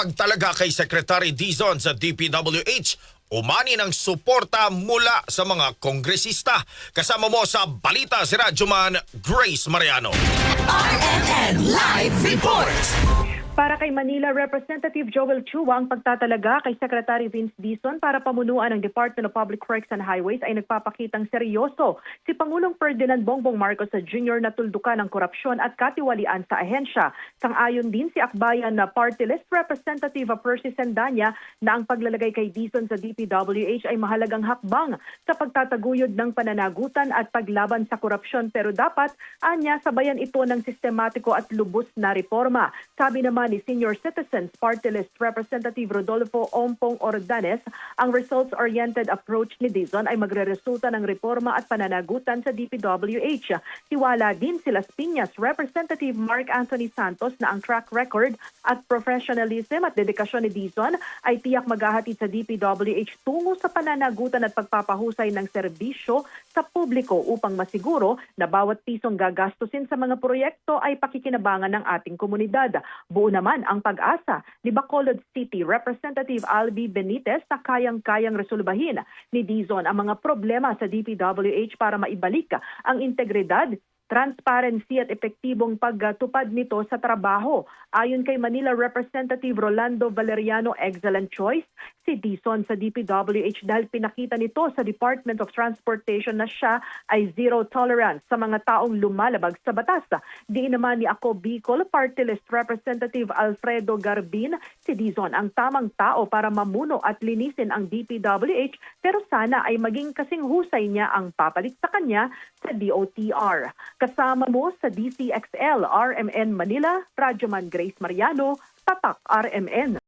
pagtalaga kay Secretary Dizon sa DPWH umani ng suporta mula sa mga kongresista. Kasama mo sa Balita si Radyoman Grace Mariano. RMN Live Report. Para kay Manila Representative Joel Chua, ang pagtatalaga kay Secretary Vince Dizon para pamunuan ng Department of Public Works and Highways ay nagpapakitang seryoso si Pangulong Ferdinand Bongbong Marcos Jr. na tuldukan ng korupsyon at katiwalian sa ahensya. Sang-ayon din si Akbayan na Party List Representative Percy Sendanya na ang paglalagay kay Dizon sa DPWH ay mahalagang hakbang sa pagtataguyod ng pananagutan at paglaban sa korupsyon pero dapat anya sabayan ito ng sistematiko at lubos na reforma. Sabi naman ni Senior Citizens Party List Representative Rodolfo Ompong Ordanes, ang results-oriented approach ni Dizon ay magreresulta ng reforma at pananagutan sa DPWH. Tiwala din si Las Piñas Representative Mark Anthony Santos na ang track record at professionalism at dedikasyon ni Dizon ay tiyak maghahatid sa DPWH tungo sa pananagutan at pagpapahusay ng serbisyo sa publiko upang masiguro na bawat pisong gagastusin sa mga proyekto ay pakikinabangan ng ating komunidad. Buo naman ang pag-asa ni Bacolod City Representative Albi Benitez na kayang-kayang resolbahin ni Dizon ang mga problema sa DPWH para maibalik ang integridad transparency at epektibong pagtupad nito sa trabaho. Ayon kay Manila Representative Rolando Valeriano, excellent choice si Dizon sa DPWH dahil pinakita nito sa Department of Transportation na siya ay zero tolerance sa mga taong lumalabag sa batas. Di naman ni ako Bicol Party List Representative Alfredo Garbin, si Dizon ang tamang tao para mamuno at linisin ang DPWH pero sana ay maging kasing husay niya ang papalit sa kanya sa DOTR. Kasama mo sa DCXL RMN Manila, Radyoman Grace Mariano, Tatak RMN.